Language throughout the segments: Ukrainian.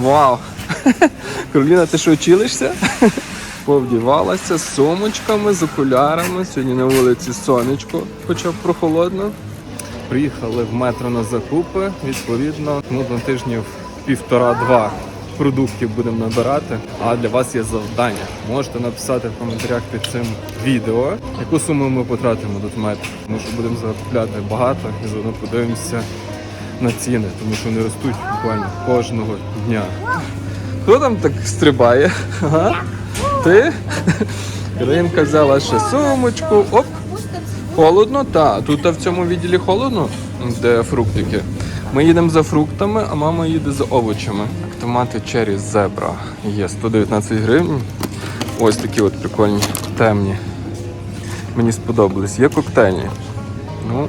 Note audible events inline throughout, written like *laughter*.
Вау! *laughs* Кароліна, ти що вчилишся? *laughs* Повдівалася з сумочками, з окулярами. Сьогодні на вулиці сонечко, хоча б прохолодно. Приїхали в метро на закупи. Відповідно, ну, на тижнів півтора-два продуктів будемо набирати. А для вас є завдання. Можете написати в коментарях під цим відео, яку суму ми потратимо до метро. Що будемо закупляти багато і заодно подивимося на ціни, тому що вони ростуть буквально кожного дня. Хто там так стрибає? Ага. Ти? Іринка взяла ще сумочку. Оп. Холодно, так. Тут в цьому відділі холодно, де фруктики. Ми їдемо за фруктами, а мама їде за овочами. Томати Cherry Zebra є 119 гривень. Ось такі от прикольні, темні. Мені сподобались. Є коктейльні. Ну,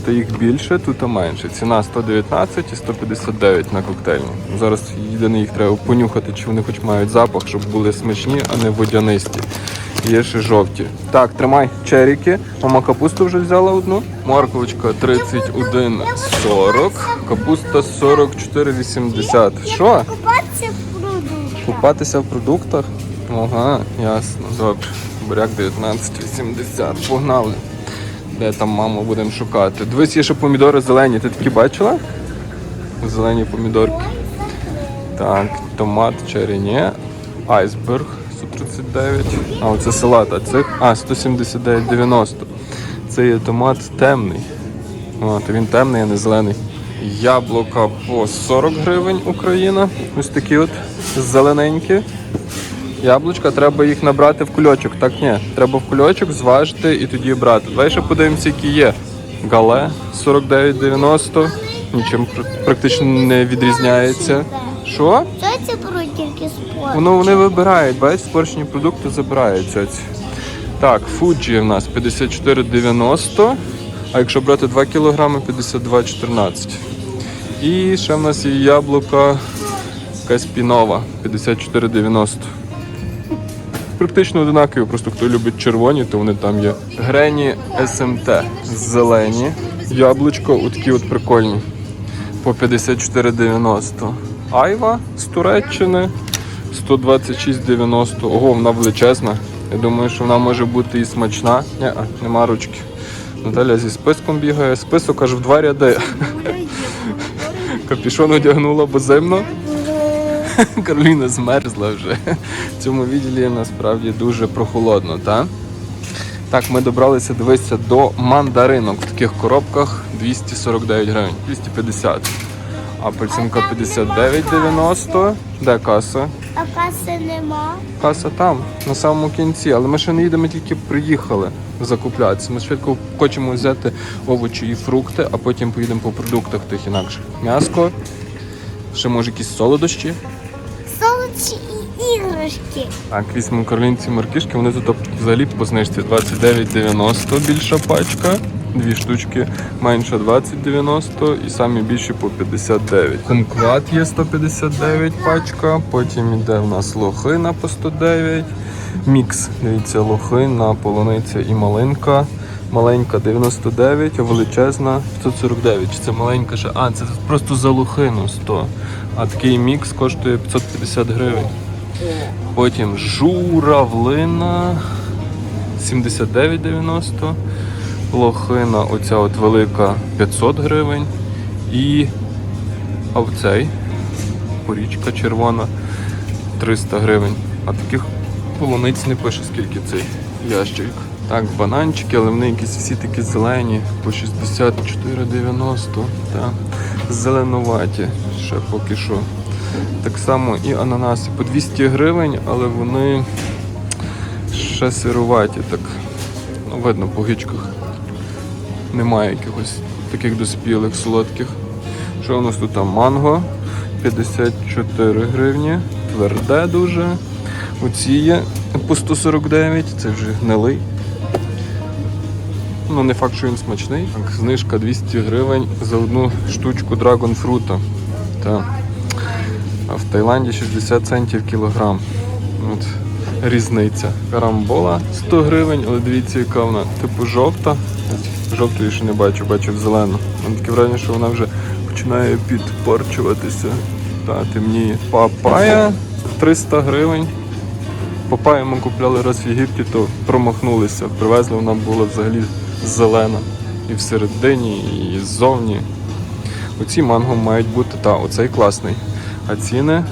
тут їх більше, тут менше. Ціна 119 і 159 на коктейльні. Зараз єдине їх треба понюхати, чи вони хоч мають запах, щоб були смачні, а не водянисті. Є ще жовті. Так, тримай черіки. Мама капусту вже взяла одну. Морковочка 31,40. Капуста 44,80. Що? Купатися в пруду. Купатися в продуктах? Ага, ясно. Добре. Буряк 19,80. Погнали. Де там маму будемо шукати? Дивись, є ще помідори зелені. Ти такі бачила? Зелені помідорки. Так, томат черрі, ні. Айсберг 139. А, оце салат, а цих. А, 179,90. Це є томат темний. О, він темний, а не зелений. Яблука по 40 гривень Україна. Ось такі от зелененькі. Яблучка, треба їх набрати в кульочок. Так ні, треба в кульочок зважити і тоді брати. Давай ще подивимося, які є. Гале 49,90. Нічим практично не відрізняється. Що? Що це тільки спорт? Воно вони вибирають, бачиш, спорчні продукти забирають. ці. Так, Fuji в нас 54,90. А якщо брати 2 кг, 52,14. І ще в нас є яблука Каспінова 54,90. Практично одинакові, просто хто любить червоні, то вони там є. Грені СМТ зелені. Яблучко, отакі от прикольні. По 54,90. Айва з Туреччини 126,90. Ого, вона величезна. Я думаю, що вона може бути і смачна. Ні, нема ручки. Наталя зі списком бігає. Список аж в два ряди. Капішон одягнула, бо зимно. *laughs* Кароліна змерзла вже. В цьому відділі насправді дуже прохолодно, так? Так, ми добралися, дивися, до мандаринок в таких коробках 249 гривень, 250. Апельсинка 59,90. Де каса? А каси нема. Каса там, на самому кінці, але ми ще не їдемо, тільки приїхали закуплятися. Ми швидко хочемо взяти овочі і фрукти, а потім поїдемо по продуктах тих інакше. М'яско, ще може якісь солодощі. Іграшки. Так, візьмемо карлінці маркішки, вони тут взагалі по знижці 29,90 більша пачка. Дві штучки менша 20,90 і самі більші по 59. Кумкват є 159 пачка, потім йде в нас лохина по 109. Мікс, дивіться, лохина, полуниця і малинка. Маленька 99, а величезна 549. Чи Це маленька ще. А, це просто за лохину 100. А такий мікс коштує 550 гривень. Потім журавлина 79,90. Лохина, оця от велика 500 гривень. І овцей, порічка червона 300 гривень. А таких полуниць не пише скільки цей ящик. Так, бананчики, але вони якісь всі такі зелені, по 64,90. Так. Зеленуваті ще поки що. Так само і ананаси по 200 гривень, але вони ще сируваті. Так. Ну, видно по гичках. Немає якихось таких доспілих солодких. Що у нас тут там? Манго 54 гривні. Тверде дуже. Оці є по 149, це вже гнилий. Ну, не факт, що він смачний. Так, знижка 200 гривень за одну штучку драгонфрута. Так. А в Таїланді 60 центів кілограм. От різниця. Карамбола 100 гривень, але дивіться, яка вона типу жовта. Жовтої ще не бачу, бачу зелену. Таке враження, що вона вже починає підпорчуватися. Та, темніє. Папая 300 гривень. Папаю ми купляли раз в Єгипті, то промахнулися. Привезли, вона була взагалі зелена. І всередині, і ззовні. Оці манго мають бути, та, оцей класний. А ціни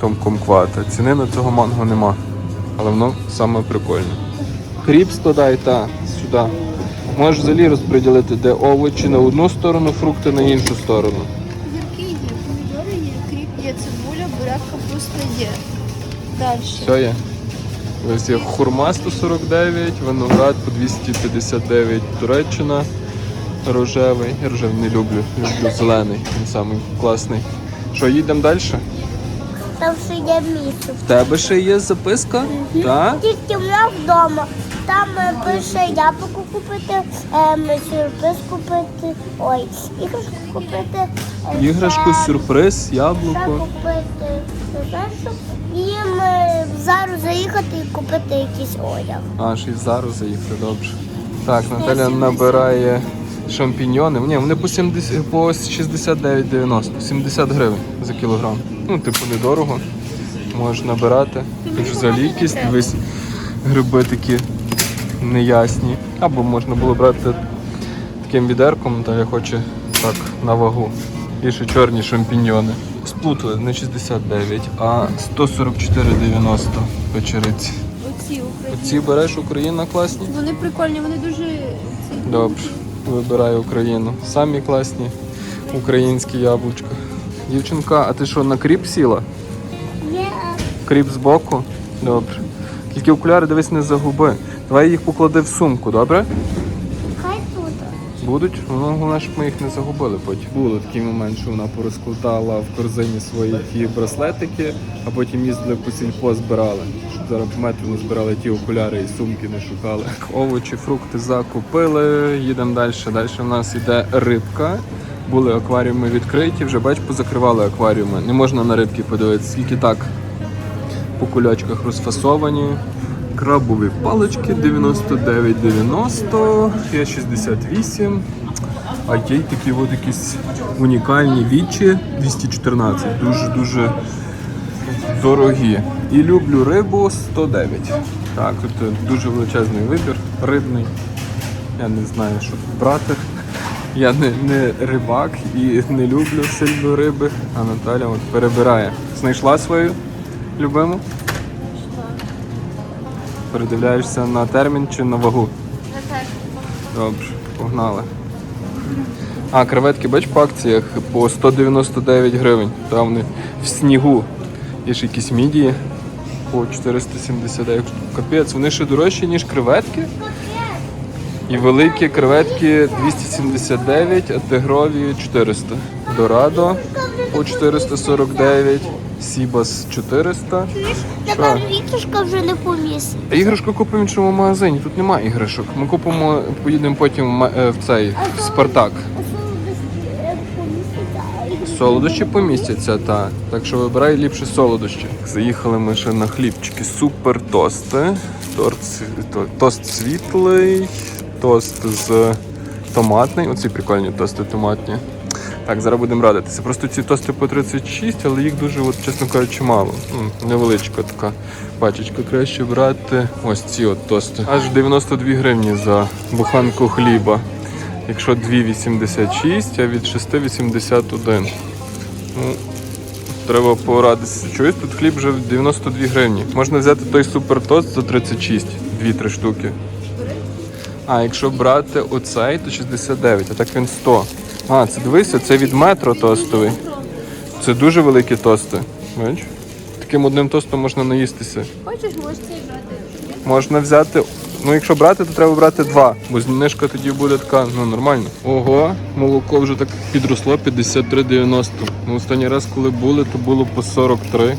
там комквата. Ціни на цього манго нема. Але воно саме прикольне. Хріб складай, та, сюди. Можеш взагалі розподілити, де овочі на одну сторону, фрукти на іншу сторону. Огірки є, помідори є, кріп є, цибуля, буряк, капуста є. Далі. Все є. Ось є хурма 149, виноград по 259 Туреччина рожевий. Я рожевий не люблю, люблю зелений, він самий класний. Що, їдемо далі? Там ще є місце. В тебе ще є записка? Так? Тільки в мене вдома. Там е, пише яблуко купити, ем, сюрприз купити. Ой, іграшку купити. е, Іграшку, ще- сюрприз, ще яблуко. купити. що. Їм е, зару заїхати і купити якийсь одяг. А, ще й зараз заїхали, добре. Так, Наталя набирає шампіньйони. Ні, вони по 70, по 69,90, 70 гривень за кілограм. Ну, типу, недорого. Можеш набирати. Тут ж взагалі якісь дивись, гриби такі неясні. Або можна було брати таким відерком, та я хочу так на вагу. І ще чорні шампіньйони. Сплутали не 69, а 144,90 печериці. Оці українські. Ці береш Україна класні? Вони прикольні, вони дуже. Добре, вибираю Україну. Самі класні українські яблучка. Дівчинка, а ти що, на кріп сіла? Є Кріп збоку? Добре. Тільки окуляри дивись не загуби. Давай їх поклади в сумку, добре? Будуть? Ну, головне, щоб ми їх не загубили потім. Було такий момент, що вона порозкладала в корзині свої ті браслетики, а потім їздили по сільпо збирали. Щоб зараз метру збирали ті окуляри і сумки не шукали. Овочі, фрукти закупили, їдемо далі. Далі в нас йде рибка. Були акваріуми відкриті, вже бач, позакривали акваріуми. Не можна на рибки подивитися, скільки так по кульочках розфасовані. Крабові палички 99,90, є 68. А є такі от якісь унікальні вічі 214. Дуже-дуже дорогі. І люблю рибу 109. Так, тут дуже величезний вибір рибний. Я не знаю, що тут брати. Я не, не рибак і не люблю сильно риби, а Наталя от перебирає. Знайшла свою любиму? Передивляєшся на термін чи на вагу? Добре, погнали. А, креветки, бач, по акціях по 199 гривень. Там вони в снігу. Є ж якісь мідії по 479. Капець, вони ще дорожчі, ніж креветки. І великі креветки 279, а тигрові 400. Дорадо по 449, Сібас 400. Тепер вітушка вже не помістить. Іграшку купимо в іншому магазині. Тут немає іграшок. Ми купимо, поїдемо потім в е, в цей в Спартак. Солодощі помістяться, та. Так що вибирай ліпше солодощі. Заїхали ми ще на хлібчики. Супер тости. Торт, то- тост світлий, тост з томатний. Оці прикольні тости томатні. Так, зараз будемо радитися. Просто ці тости по 36, але їх дуже, от, чесно кажучи, мало. Невеличка така пачечка. Краще брати ось ці от тости. Аж 92 гривні за буханку хліба. Якщо 2,86, а від 6,81. Ну, треба порадитися. Чуєш, тут хліб вже 92 гривні. Можна взяти той супертост за 36, 2-3 штуки. А якщо брати оцей, то 69, а так він 100. А, це дивися, це від метро тостовий. Це дуже великі тости. Бачиш? Таким одним тостом можна наїстися. Хочеш, можеш цей брати. Можна взяти. Ну, якщо брати, то треба брати два, бо знижка тоді буде така, ну нормально. Ого, молоко вже так підросло 53,90. Ну, останній раз, коли були, то було по 43.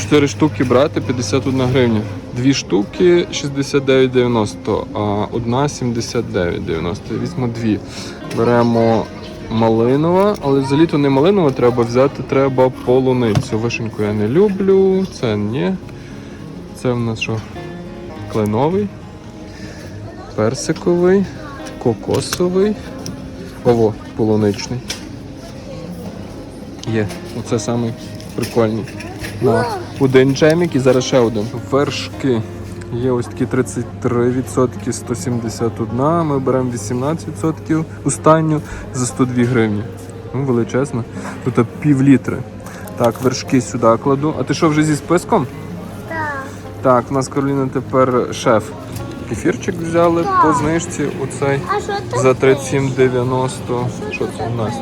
Чотири штуки брати 51 гривня. Дві штуки 69,90, а одна 79,90. Візьму дві. Беремо малинова, але за літо не малинова треба взяти, треба полуницю. Вишеньку я не люблю, це ні. Це в нас що? Кленовий, персиковий, кокосовий, ово, полуничний. Є. Оце самий прикольний. На один джемік і зараз ще один. Вершки. Є ось такі 33%, 171. Ми беремо 18% останню за 102 гривні. Ну, величезно. Тут пів літри. Так, вершки сюди кладу. А ти що вже зі списком? Так. Так, у нас Кароліна тепер шеф. Кефірчик взяли по знижці. А що за 37,90. Що це у нас?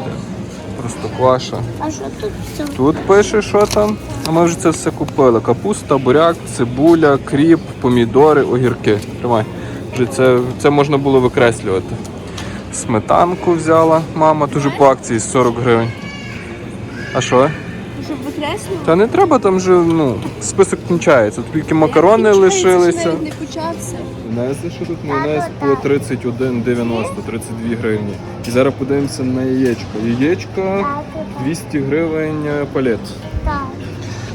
Просто кваша. А що тут? Це? Тут пише, що там. А ми вже це все купили. Капуста, буряк, цибуля, кріп, помідори, огірки. Тримай. Вже це, це можна було викреслювати. Сметанку взяла мама, дуже по акції 40 гривень. А що? Щоб викреслювати. Та не треба там же, ну, список кінчається. Тільки макарони лишилися. Не почався. Знаєте, що тут майонез по 31,90, 32 гривні. І зараз подивимося на яєчко. Яєчко 200 гривень е, палет.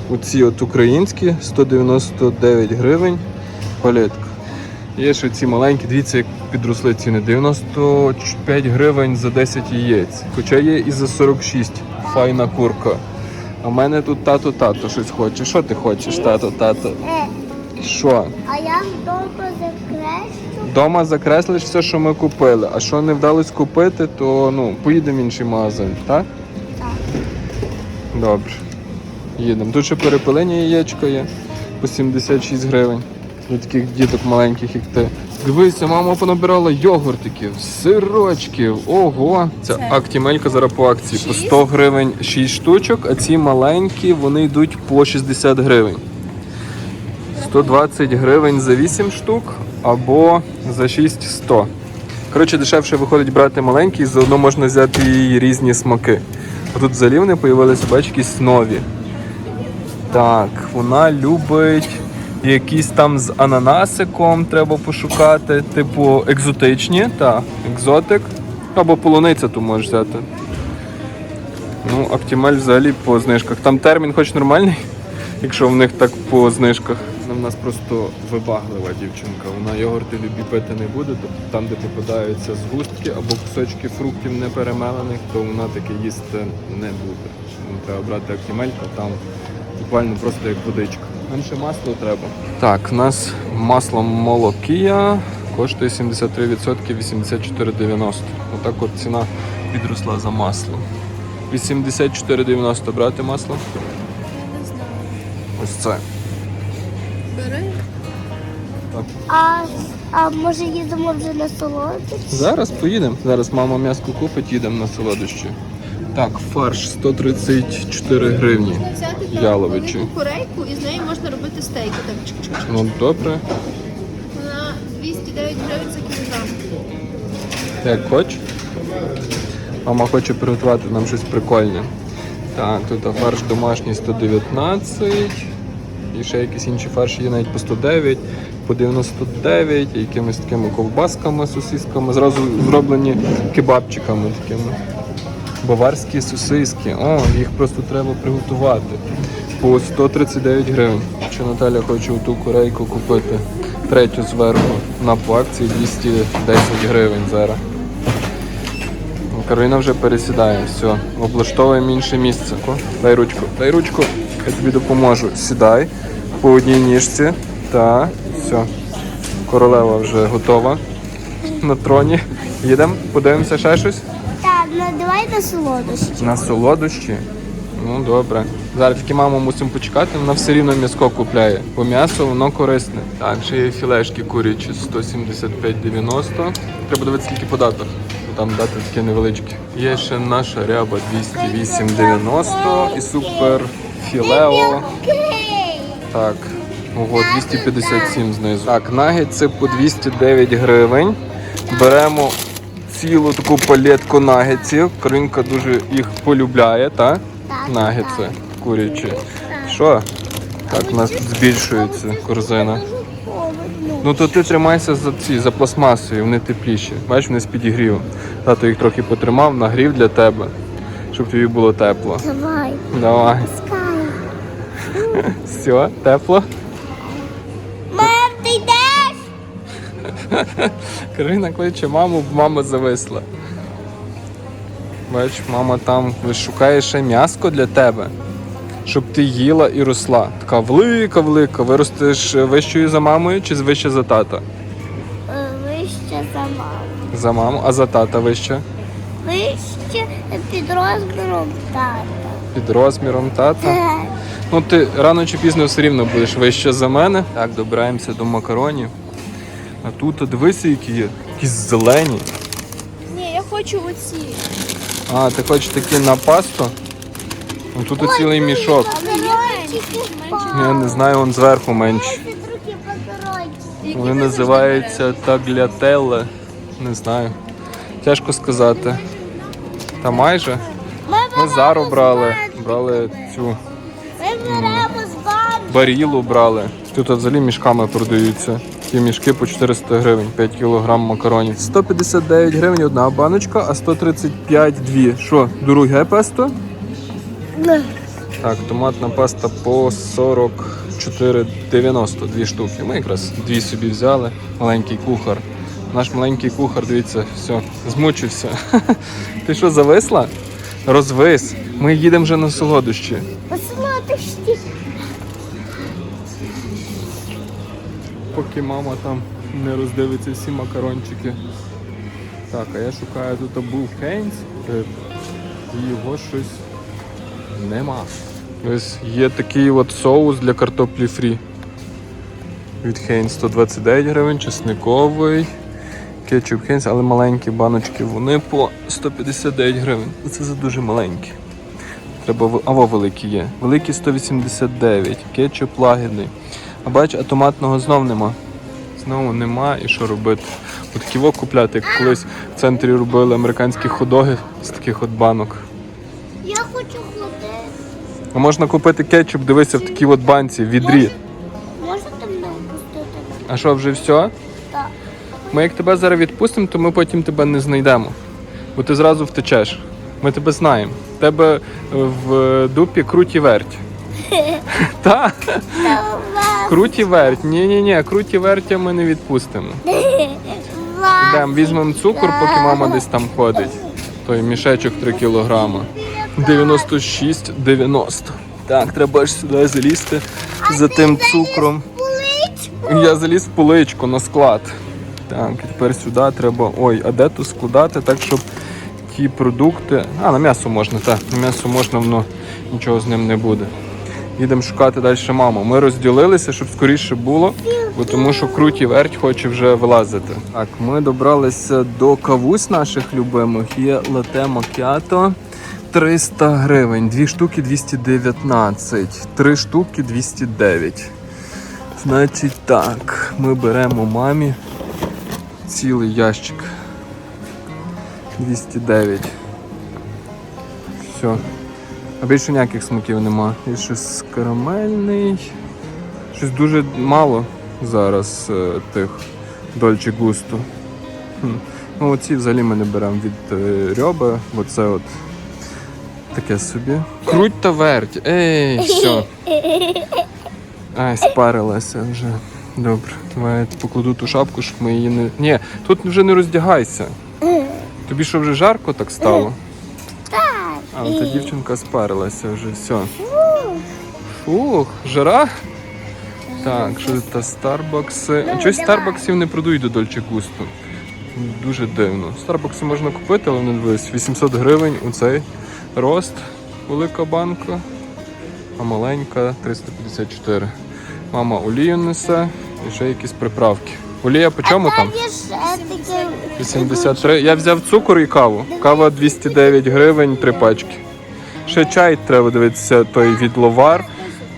Оці от українські 199 гривень палетка. Є ще ці маленькі, дивіться, як підросли ціни. 95 гривень за 10 яєць. Хоча є і за 46. Файна курка. А в мене тут тато-тато щось хоче. Що ти хочеш, тато-тато? Е, Що? а я довго закреслю. Дома закреслиш все, що ми купили. А що не вдалося купити, то ну, поїдемо в інший магазин, так? Так. Добре. Їдемо. Тут ще перепелені яєчко є по 76 гривень. Для таких діток маленьких, як ти. Дивися, мама понабирала йогуртиків, сирочків. Ого! Це Це? актімелька зараз по акції. По 100 гривень 6 штучок, а ці маленькі вони йдуть по 60 гривень. 120 гривень за 8 штук або за 6 100. Коротше, дешевше виходить брати маленькі, і заодно можна взяти і різні смаки. Тут взагалі вони з'явилися, бач, якісь нові. Так, вона любить якісь там з ананасиком, треба пошукати, типу екзотичні, так, екзотик. Або полуниця ту можеш взяти. Ну, Актімель взагалі по знижках. Там термін хоч нормальний, якщо в них так по знижках. Вона в нас просто вибаглива дівчинка. Вона йогурти любі пити не буде, тобто там, де попадаються згустки або кусочки фруктів не перемелених, то вона таке їсти не буде. Тому треба брати актімелька, там буквально просто як водичка. Менше масла треба. Так, у нас масло молокія коштує 73% 84,90. Отак от ціна підросла за масло. 84,90 брати масло. Ось це. Бери. А, а може їдемо вже на солодощі? Зараз поїдемо. Зараз мама м'яско купить, їдемо на солодощі. Так, фарш 134 гривні. Можна взяти там Яловичі. велику корейку і з неї можна робити стейки. Так. Ну добре, Вона 209 гривень за кілограм. як хоч. Мама хоче приготувати нам щось прикольне. Так, тут фарш домашній 119. І ще якісь інші фарші є навіть по 109, по 99, і якимись такими ковбасками, сосисками. Зразу зроблені кебабчиками такими. Баварські сосиски. О, їх просто треба приготувати. По 139 гривень. Чи Наталя хоче ту корейку купити третю зверху на по акції 210 гривень зараз. Кароліна вже пересідає, все, облаштовуємо інше місце. Дай ручку, дай ручку, я тобі допоможу. Сідай по одній ніжці. Так, все. Королева вже готова на троні. Їдемо, подивимося ще щось. Так, ну давай на солодощі. На солодощі. Ну добре. Зараз тільки маму мусимо почекати, вона все рівно м'яско купляє. Бо м'ясо воно корисне. Так, ще є філешки курячі 175,90. Треба дивитися скільки податок. Там дати такі невеличкі. Є ще наша ряба 208,90 і супер філео. Так. Ого, 257 знизу. Так, нагетси по 209 гривень. Беремо цілу таку палетку нагетсів. Каринка дуже їх полюбляє, так? Так, Нагетси курячі. Що? Так, у нас тут збільшується корзина. Ну то ти тримайся за ці, за пластмасою, вони тепліші. Бачиш, вони з підігрівом. Тато їх трохи потримав, нагрів для тебе, щоб тобі було тепло. Давай, Давай. Все, тепло. Мам, ти йдеш? Карина кличе маму, мама зависла. Бач, мама там шукає ще м'яско для тебе, щоб ти їла і росла. Така велика, велика. Виростеш вищою за мамою чи вище за тата? Е, Вище за маму. За маму, а за тата вище? Вище під розміром тата. Під розміром тата. Ну ти рано чи пізно все рівно будеш вище за мене. Так, добираємося до макаронів. А тут дивися, які є. Якісь зелені. Ні, я хочу оці. А, ти хочеш такі на пасту? Ну тут цілий мішок. Я не знаю, он зверху макарончики. Вони називаються таглятелле. Не знаю. Тяжко сказати. Та майже. Ми зару брали. Брали цю барілу брали. Тут взагалі мішками продаються. Ті мішки по 400 гривень, 5 кілограм макаронів. 159 гривень одна баночка, а 135 дві. Що, друге песто? Так, томатна паста по 44,90 дві штуки. Ми якраз дві собі взяли. Маленький кухар. Наш маленький кухар, дивіться, все, змучився. *laughs* Ти що, зависла? Розвис. Ми їдемо вже на солодощі. Посмотрите. Поки мама там не роздивиться всі макарончики. Так, а я шукаю тут був Хейнс, е, і його щось нема. Ось є такий от соус для картоплі фрі. Від Хейнс 129 гривень, чесниковий, кетчуп Хейнс, але маленькі баночки, вони по 159 гривень. Це за дуже маленькі. Треба або великі є. Великі 189, кетчуп лагідний. А бач, а томатного знов нема. Знову нема і що робити. От такі купляти, як колись в центрі робили американські ходоги з таких от банок. Я хочу ходити. А можна купити кетчуп, дивися, в такій от банці, в відрі. Можете мене впустити? А що, вже все? Так. Ми як тебе зараз відпустимо, то ми потім тебе не знайдемо. Бо ти зразу втечеш. Ми тебе знаємо. Тебе в дупі круті верть. *laughs* Та, круті верть. Ні-ні-ні, круті вертя ми не відпустимо. Йдемо, візьмемо цукор, поки мама десь там ходить. Той мішечок 3 кілограма. 96,90. Так, треба ж сюди залізти за тим цукром. Я заліз в поличку на склад. Так, тепер сюди треба. Ой, а де тут складати, так щоб ті продукти. А, на м'ясо можна, так. На м'ясо можна, воно нічого з ним не буде. Їдемо шукати далі маму. Ми розділилися, щоб скоріше було, бо тому що круті верть хоче вже вилазити. Так, ми добралися до кавусь наших любимих. Є лате макіато. 300 гривень, дві штуки 219, три штуки 209. Значить так, ми беремо мамі цілий ящик. 209. Все. А більше ніяких смаків нема. І щось карамельний. Щось дуже мало зараз е, тих Дольче Густо. Хм. Ну, оці взагалі ми не беремо від е, рьоба, бо це от таке собі. Круть та верть. Ей, все. Ай, спарилася вже. Добре, давай я покладу ту шапку, щоб ми її не. Ні, тут вже не роздягайся. Тобі що вже жарко так стало? Так. А, ну та дівчинка спарилася вже, все. Фух, жара? Так, що це Старбакси. А чогось Старбаксів не продають до Дольче Густо. Дуже дивно. Старбакси можна купити, але не дивись. 800 гривень у цей рост, велика банка, а маленька 354. Мама олію несе і ще якісь приправки. Олія по чому там? Там є ще таке. 83. Я взяв цукор і каву. Кава 209 гривень, три пачки. Ще чай треба дивитися, той від ловар.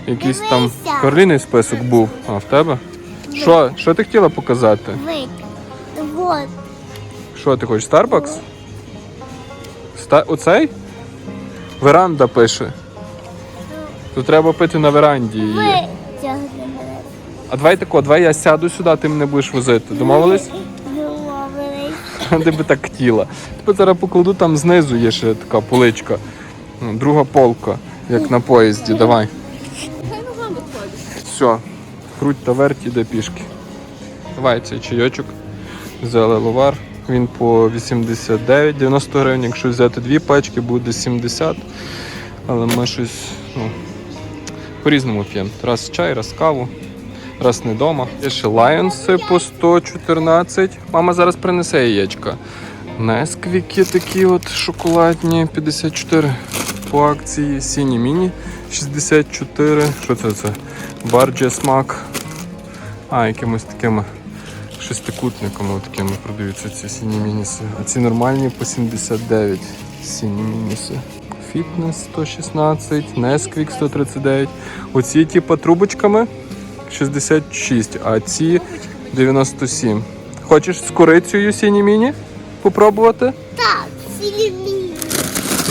Якийсь там Дивися. карліний список був. А в тебе? Що? Що ти хотіла показати? Вот. Що ти хочеш? Starbucks? Ста... Оцей? Веранда пише. Тут треба пити на веранді її. Витягни. А давай тако, давай я сяду сюди, ти мене будеш возити. Домовились? Домовились. *laughs* Ти би так хотіла. Тебе зараз покладу, там знизу є ще така поличка. Ну, Друга полка, як на поїзді. Давай. Все. Круть та верть іде пішки. Давай цей чайочок. Взяли ловар. він по 89, 90 гривень. Якщо взяти дві пачки, буде 70. Але ми щось ну, по-різному п'ємо. Раз чай, раз каву, раз не вдома. Є ще лайонси по 114. Мама зараз принесе яєчка. Несквіки такі от шоколадні 54 по акції. Сіні міні 64. Що це це? Барджа смак. А, якимось такими шестикутниками такими продаються ці сіні мініси. А ці нормальні по 79 сіні мініси. Фітнес 116, Несквік 139. Оці типу трубочками 66, а ці 97. Хочеш з корицею сіні міні попробувати? Так, сілімі.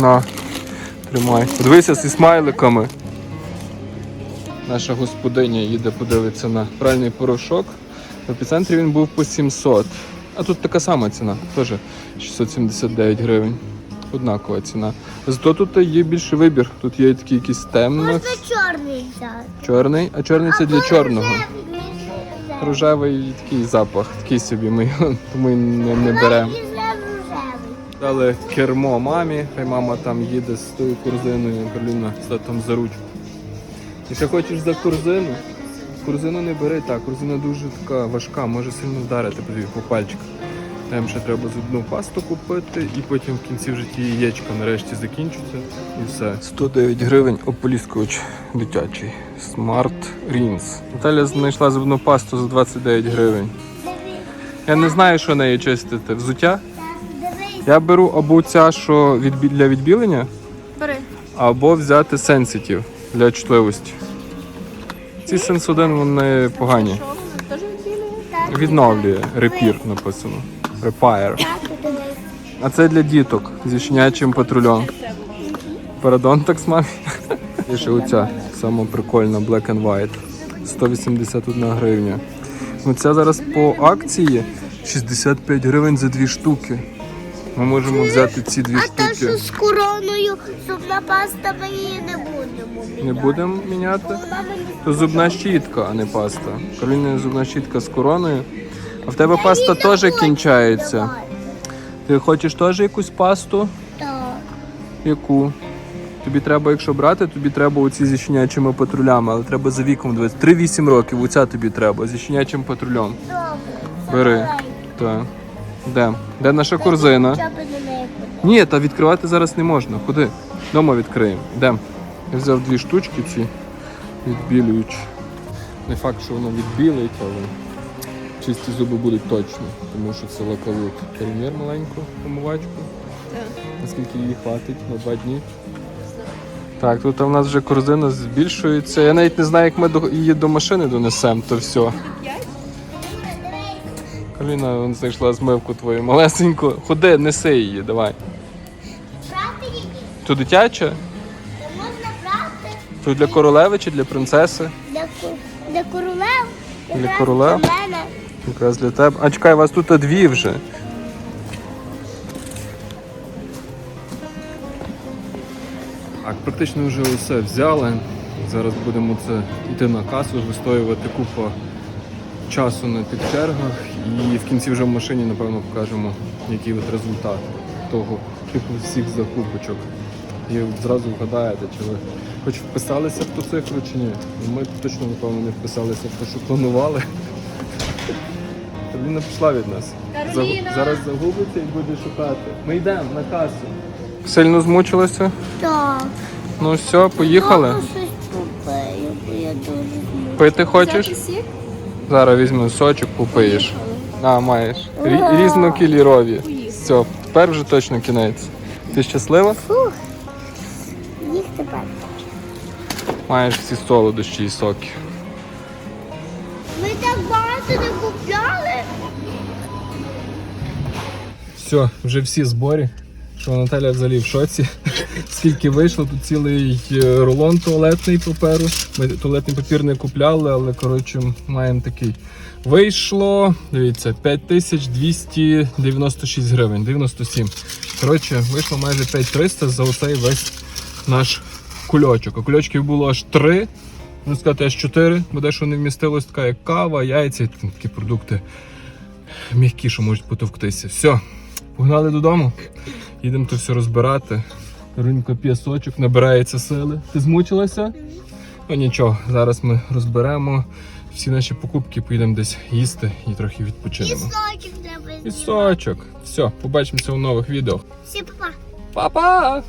На, тримай. Подивися зі смайликами. Наша господиня їде подивитися на пральний порошок. В епіцентрі він був по 700. А тут така сама ціна, теж 679 гривень. Однакова ціна. Зато тут є більший вибір. Тут є такий якийсь темний, Можна чорний взяти. чорний, а чорний це для чорного. Рожевий, такий запах, такий собі ми його *laughs* тому не, не беремо. Дали кермо мамі, хай мама там їде з тою корзиною, Кароліна з татом за ручку. І ще хочеш за корзину? Корзину не бери, так, корзина дуже така важка, може сильно вдарити по пальчиках. Там ще треба зубну пасту купити і потім в кінці вже ті яєчка нарешті закінчаться і все. 109 гривень ополіскувач дитячий. Smart Rinse. Наталя знайшла зубну пасту за 29 гривень. Я не знаю, що нею чистити. Взуття? Я беру або ця, що відбі... для відбілення, Бери. або взяти Sensitive для чутливості. Ці Sense 1 вони погані. Відновлює, репір написано. Repair. А це для діток зі щенячим патрульом. Парадонтакс мамі. І ще оця сама прикольна Black and White. 181 гривня. Ну ця зараз по акції 65 гривень за дві штуки. Ми можемо взяти ці дві А то, штуки. що з короною зубна паста ми її не будемо. Не будемо міняти? То зубна щітка, а не паста. Кароліна зубна щітка з короною. А в тебе паста теж кінчається. Ти хочеш теж якусь пасту? Так. Яку? Тобі треба, якщо брати, тобі треба оці зі щенячими патрулями, але треба за віком дивитися. 3-8 років, оця тобі треба, зі щенячим патрулем. Бери. Так. Де? Де наша корзина? Ні, та відкривати зараз не можна. Ходи. Дома відкриємо. Йдемо. Я взяв дві штучки ці відбілюючі. Не факт, що воно відбілить, але чисті зуби будуть точно, тому що це лакалут. Перемір маленьку помивачку. Так. Наскільки її хватить на два дні. Так, тут у нас вже корзина збільшується. Я навіть не знаю, як ми її до машини донесемо, то все. Каліна знайшла змивку твою малесеньку. Ходи, неси її, давай. Брати її? То дитяча? Можна брати То для королеви чи для принцеси? для, для королев. Для королев? Для мене. Якраз для тебе. А чекай, у вас тут дві вже. Так, практично вже усе взяли. Зараз будемо це йти на касу, вистоювати купу часу на тих чергах і в кінці вже в машині, напевно, покажемо, який от результат того типу всіх закупочок. І зразу вгадаєте, чи ви хоч вписалися в ту цифру чи ні. Ми точно, напевно, не вписалися в те, що планували. Кароліна пішла від нас. Кароліна! Зараз загубиться і буде шукати. Ми йдемо на касу. Сильно змучилася? Так. Ну все, поїхали. Щось купила, бо я дуже змучена. Пити хочеш? Зараз візьмемо сочок, попиєш. А, маєш. Рі- різнокольорові. Все, тепер вже точно кінець. Ти щаслива? Фух. Їх тепер. Маєш всі солодощі і соки. Все, вже всі зборі. Що Наталя взагалі в шоці. *laughs* Скільки вийшло, тут цілий е, рулон туалетний паперу. Ми туалетний папір не купляли, але коротше маємо такий. Вийшло, дивіться, 5296 гривень, 97. Коротше, вийшло майже 5300 за оцей весь наш кульочок. А кульочків було аж 3, можна сказати, аж 4, бо дещо не вмістилось така як кава, яйця, такі продукти м'які, що можуть потовктися. Все, погнали додому. Їдемо то все розбирати. Ринка п'ясочок, набирається сили. Ти змучилася? Ну нічого, зараз ми розберемо всі наші покупки, поїдемо десь їсти і трохи відпочинемо. Пісочок І сочок. Все, побачимося у нових відео. Всі папа. Па-па!